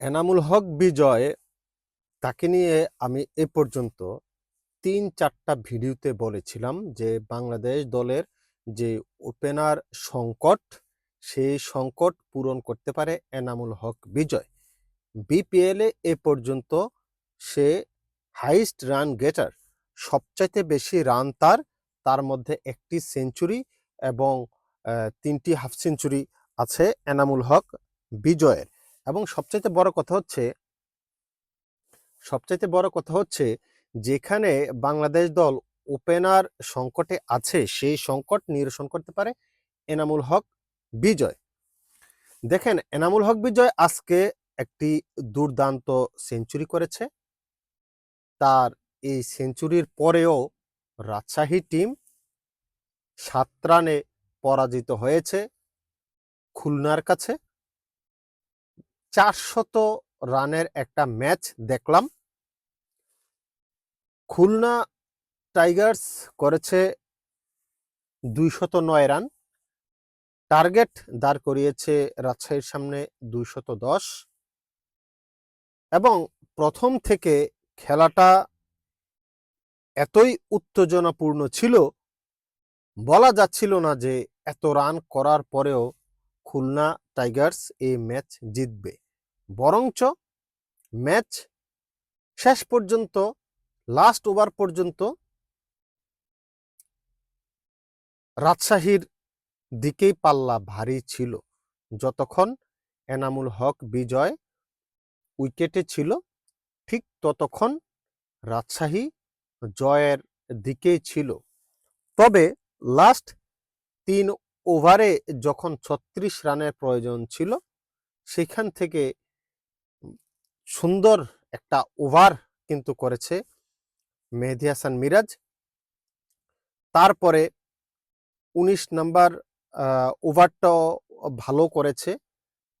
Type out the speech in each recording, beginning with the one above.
এনামুল হক বিজয়, তাকে নিয়ে আমি এ পর্যন্ত তিন চারটা ভিডিওতে বলেছিলাম যে বাংলাদেশ দলের যে ওপেনার সংকট সেই সংকট পূরণ করতে পারে এনামুল হক বিজয়। বিপিএলে এ পর্যন্ত সে হাইস্ট রান গেটার, সবচাইতে বেশি রান তার তার মধ্যে একটি সেঞ্চুরি এবং তিনটি হাফ সেঞ্চুরি আছে এনামুল হক বিজয়ের। এবং সবচাইতে বড় কথা হচ্ছে সবচাইতে বড় কথা হচ্ছে যেখানে বাংলাদেশ দল ওপেনার সংকটে আছে, সেই সংকট নিরসন করতে পারে এনামুল হক বিজয়। দেখেন, এনামুল হক বিজয় আজকে একটি দুর্দান্ত সেঞ্চুরি করেছে। তার এই সেঞ্চুরির পরেও রাজশাহী টিম সাত রানে পরাজিত হয়েছে খুলনার কাছে। চারশত রানের একটা ম্যাচ দেখলাম। খুলনা টাইগার্স করেছে দুইশত নয় রান। টার্গেট দাঁড় করিয়েছে রাজশাহীর সামনে দুইশত দশ। এবং প্রথম থেকে খেলাটা এতই উত্তেজনাপূর্ণ ছিল, বলা যাচ্ছিল না যে এত রান করার পরেও খুলনা টাইগার্স এই ম্যাচ জিতবে। বরঞ্চ ম্যাচ শেষ পর্যন্ত লাস্ট ওভার পর্যন্ত রাজশাহীর দিকেই পাল্লা ভারী ছিল। যতক্ষণ এনামুল হক বিজয় উইকেটে ছিল, ঠিক ততক্ষণ রাজশাহী জয়ের দিকেই ছিল। তবে লাস্ট তিন ওভারে যখন ছত্রিশ রানের প্রয়োজন ছিল, সেখান থেকে সুন্দর একটা ওভার কিন্তু করেছে মেহেদি হাসান মিরাজ। তারপরে উনিশ নাম্বার ওভারটাও ভালো করেছে।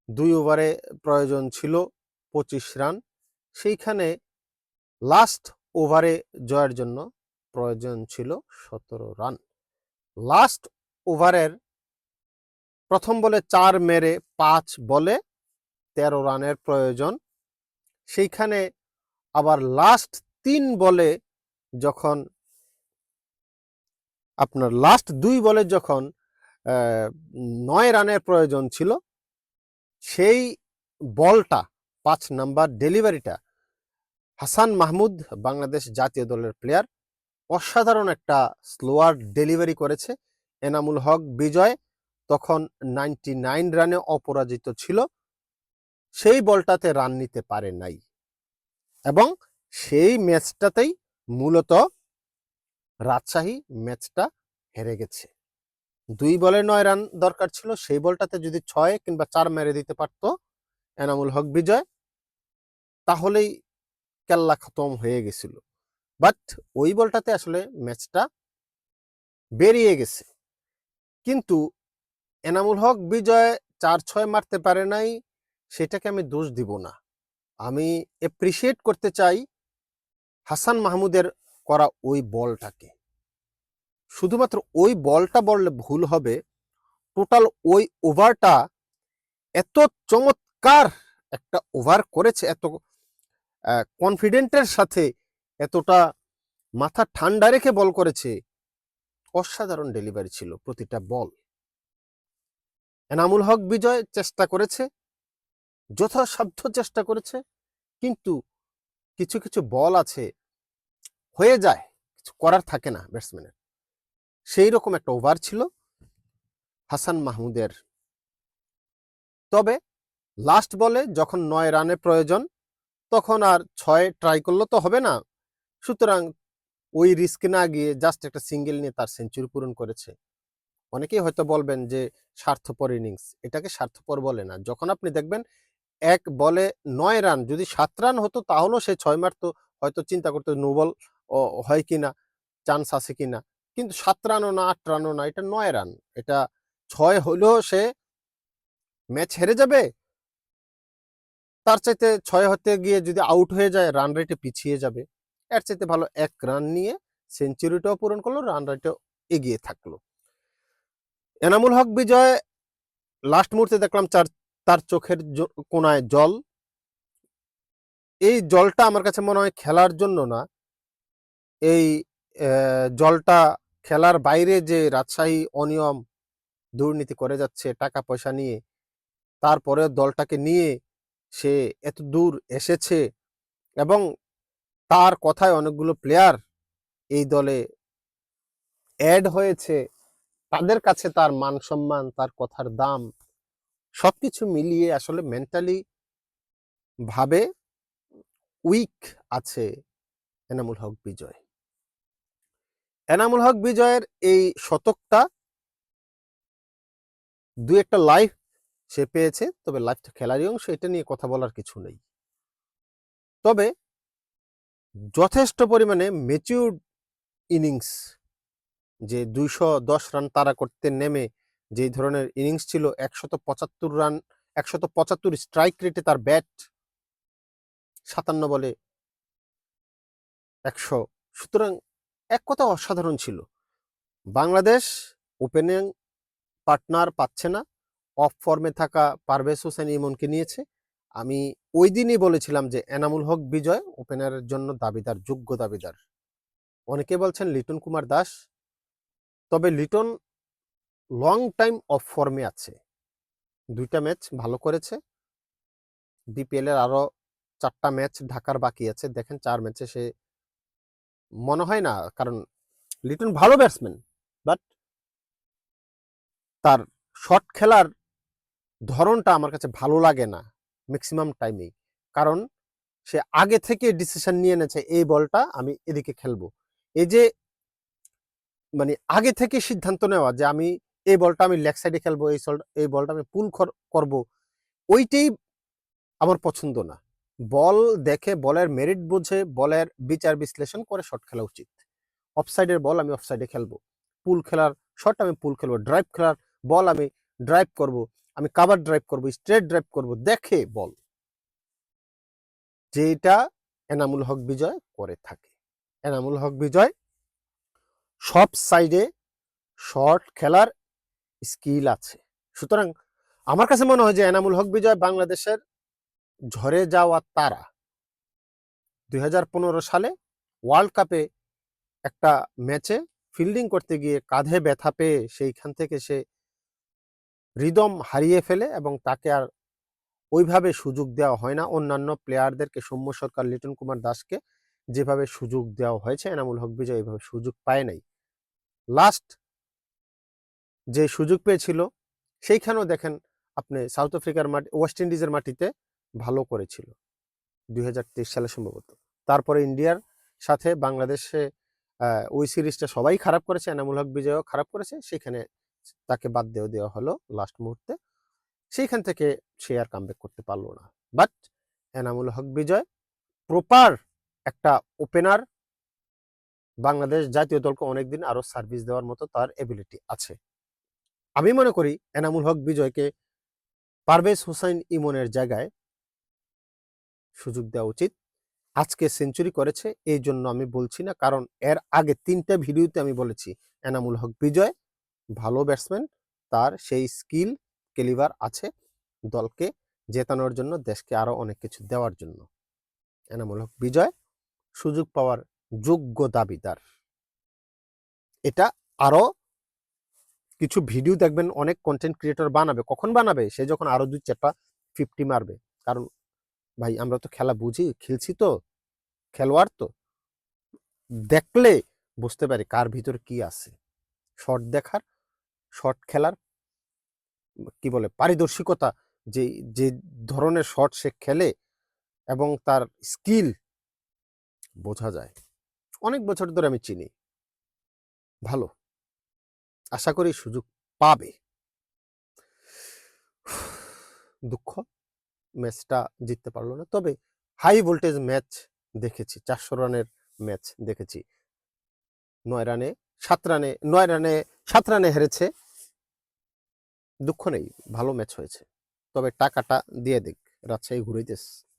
দুই ওভারে প্রয়োজন ছিল পঁচিশ রান। সেইখানে লাস্ট ওভারে জয়ের জন্য প্রয়োজন ছিল সতেরো রান। লাস্ট ওভারের প্রথম বলে চার মেরে পাঁচ বলে তেরো রানের প্রয়োজন। সেইখানে আবার লাস্ট তিন বলে যখন, আপনার লাস্ট দুই বলে যখন নয় রানের প্রয়োজন ছিল, সেই বলটা, পাঁচ নাম্বার ডেলিভারিটা, হাসান মাহমুদ, বাংলাদেশ জাতীয় দলের প্লেয়ার অসাধারণ একটা স্লোয়ার ডেলিভারি করেছে। এনামুল হক, বিজয়, তখন নাইনটি নাইন রানে অপরাজিত ছিল। সেই বলটাতে রান নিতে পারে নাই। এবং সেই ম্যাচটাতেই মূলত রাজশাহী ম্যাচটা হেরে গেছে। দুই বলে নয় রান দরকার ছিল, সেই বলটাতে যদি ছয় কিংবা চার মেরে দিতে পারতো এনামুল হক বিজয়, তাহলেই কেল্লা খতম হয়ে গেছিল। বাট ওই বলটাতে আসলে ম্যাচটা বেরিয়ে গেছে। কিন্তু এনামুল হক বিজয় চার ছয় মারতে পারে নাই সেটাকে আমি দোষ দিব না। আমি এপ্রিসিয়েট করতে চাই হাসান মাহমুদের করা ওই বলটাকে। শুধুমাত্র ওই বলটা বললে ভুল হবে টোটাল ওই ওভারটা এত চমৎকার একটা ওভার করেছে, এত কনফিডেন্টের সাথে এতটা মাথা ঠান্ডা রেখে বল করেছে, অসাধারণ ডেলিভারি ছিল প্রতিটা বল। এনামুল হক বিজয় চেষ্টা করেছে। যথাসাধ্য চেষ্টা করেছে, কিন্তু কিছু কিছু বল আছে, হয়ে যায়, কিছু করার থাকে না ব্যাটসম্যানের সেই রকম একটা ওভার ছিল হাসান মাহমুদের। তবে লাস্ট বলে যখন নয় রানের প্রয়োজন, তখন আর ছয় ট্রাই করলে তো হবে না। সুতরাং ওই রিস্ক না গিয়ে জাস্ট একটা সিঙ্গেল নিয়ে তার সেঞ্চুরি পূরণ করেছে। অনেকেই হয়তো বলবেন যে স্বার্থপর ইনিংস এটাকে স্বার্থপর বলে না। যখন আপনি দেখবেন এক বলে নয় রান। যদি সাত রান হতো তাহলেও সে ছয় মারতো, হয়তো চিন্তা করতো নো বল হয় কিনা, চান্স আছে কিনা। কিন্তু সাত রানও না, আট রানও না, এটা নয় রান। এটা ছয় হলেও সে ম্যাচ হেরে যাবে। তার চাইতে ছয় হতে গিয়ে যদি আউট হয়ে যায়, রান রেটে পিছিয়ে যাবে। এর চাইতে ভালো এক রান নিয়ে সেঞ্চুরিটাও পূরণ করল, রান রেটও এগিয়ে থাকল। এনামুল হক বিজয়, লাস্ট মুহূর্তে দেখলাম চার তার চোখের কোণায় জল। এই জলটা আমার কাছে মনে হয় খেলার জন্য না। এই জলটা খেলার বাইরে যে রাজশাহী অনিয়ম দুর্নীতি করে যাচ্ছে টাকা পয়সা নিয়ে তারপরে দলটাকে নিয়ে সে এত দূর এসেছে এবং তার কথায় অনেকগুলো প্লেয়ার এই দলে অ্যাড হয়েছে। তাদের কাছে তার মান সম্মান তার কথার দাম সবকিছু মিলিয়ে আসলে মেন্টালি ভাবে উইক আছে এনামুল হক বিজয়। এনামুল হক বিজয়ের এই শতকটা দু একটা লাইভ সে পেয়েছে, তবে লাইফটা খেলারই অংশ, এটা নিয়ে কথা বলার কিছু নেই। তবে যথেষ্ট পরিমাণে ম্যাচিউর্ড ইনিংস যে দুইশো দশ রান তারা করতে নেমে যেই ধরনের ইনিংস ছিল, একশত পঁচাত্তর রান একশত পঁচাত্তর স্ট্রাইক রেটে তার ব্যাট সাতান্ন বলে একশো। সুতরাং এক কথা অসাধারণ ছিল। বাংলাদেশ ওপেনিং পার্টনার পাচ্ছে না অফ ফর্মে থাকা পারভেজ হোসেন ইমনকে নিয়েছে। আমি ওই দিনই বলেছিলাম যে এনামুল হক বিজয় ওপেনারের জন্য দাবিদার, যোগ্য দাবিদার। অনেকে বলছেন লিটন কুমার দাস। তবে লিটন লং টাইম অফ ফর্মে আছে। দুইটা ম্যাচ ভালো করেছে। বিপিএল এর আরও চারটা ম্যাচ ঢাকার বাকি আছে। দেখেন চার ম্যাচে সে মনে হয় না, কারণ লিটন ভালো ব্যাটসম্যান বাট তার শট খেলার ধরনটা আমার কাছে ভালো লাগে না ম্যাক্সিমাম টাইমেই কারণ সে আগে থেকে ডিসিশন নিয়ে এনেছে, এই বলটা আমি এদিকে খেলব। এই যে মানে আগে থেকে সিদ্ধান্ত নেওয়া যে আমি এই বলটা আমি লেগ সাইডে খেলব, এই এই বলটা আমি পুল করব। ওইটাই আমার পছন্দ না। বল দেখে বলের মেরিট বুঝে বলের বিচার বিশ্লেষণ করে শট খেলা উচিত। অফসাইডের বল আমি অফসাইডে খেলব। পুল খেলার শট আমি পুল খেলব। ড্রাইভ খেলার বল আমি ড্রাইভ করব। আমি কাভার ড্রাইভ করব স্ট্রেট ড্রাইভ করব। দেখে বল। যেটা এনামুল হক বিজয় করে থাকে। এনামুল হক বিজয় সব সাইডে শর্ট খেলার স্কিল আছে। সুতরাং আমার কাছে মনে হয় যে এনামুল হক বিজয় বাংলাদেশের ঝরে যাওয়া তারা দুই হাজার পনেরো সালে ওয়ার্ল্ড কাপে একটা ম্যাচে ফিল্ডিং করতে গিয়ে কাঁধে ব্যথা পেয়ে সেইখান থেকে সে রিদম হারিয়ে ফেলে এবং তাকে আর ওইভাবে সুযোগ দেওয়া হয় না। অন্যান্য প্লেয়ারদেরকে সৌম্য সরকার, লিটন কুমার দাসকে যেভাবে সুযোগ দেওয়া হয়েছে, এনামুল হক বিজয় এইভাবে সুযোগ পায় নাই। লাস্ট যে সুযোগ পেয়েছিল, সেইখানেও দেখেন আপনি সাউথ আফ্রিকার মাটি ওয়েস্ট ইন্ডিজের মাটিতে ভালো করেছিল। দুই হাজার তেইশ সালে সম্ভবত। তারপরে ইন্ডিয়ার সাথে বাংলাদেশে ওই সিরিজটা সবাই খারাপ করেছে, এনামুল হক বিজয়ও খারাপ করেছে সেখানে তাকে বাদ দেওয়া দেওয়া হলো লাস্ট মুহূর্তে। সেইখান থেকে সে আর কামব্যাক করতে পারল না। বাট এনামুল হক বিজয় প্রপার একটা ওপেনার বাংলাদেশ জাতীয় দলকে অনেকদিন আরও সার্ভিস দেওয়ার মতো তার এবিলিটি আছে। আমি মনে করি এনামুল হক বিজয়কে পারভেজ হুসাইন ইমনের জায়গায় সুযোগ দেওয়া উচিত। আজকে সেঞ্চুরি করেছে, এই জন্য আমি বলছি না, কারণ এর আগে তিনটা ভিডিওতে আমি বলেছি, এনামুল হক বিজয়, ভালো ব্যাটসম্যান তার সেই স্কিল কেলিভার আছে দলকে জেতানোর জন্য, দেশকে আরও অনেক কিছু দেওয়ার জন্য। এনামুল হক বিজয়, সুযোগ পাওয়ার যোগ্য দাবিদার। এটা আরও কিছু ভিডিও দেখবেন, অনেক কন্টেন্ট ক্রিয়েটর বানাবে। কখন বানাবে? সে যখন আরও দুই চারটা ফিফটি মারবে। কারণ, ভাই, আমরা তো খেলা বুঝি, খেলছি তো। খেলোয়াড় তো। দেখলে বুঝতে পারি কার ভিতর কি আছে। শর্ট দেখার শর্ট খেলার, কি বলে, পারিদর্শিকতা, যে যে ধরনের শট সে খেলে এবং তার স্কিল বোঝা যায়। অনেক বছর ধরে আমি চিনি। ভালো। আশা করি সুযোগ পাবে। দুঃখ, ম্যাচটা জিততে পারল না। তবে হাই ভোল্টেজ ম্যাচ দেখেছি, চারশো রানের ম্যাচ দেখেছি। নয় রানে, সাত রানে, নয় রানে, সাত রানে হেরেছে। দুঃখ নেই, ভালো ম্যাচ হয়েছে। তবে টাকাটা দিয়ে দিক, রাজশাহী ঘুরাইতেছে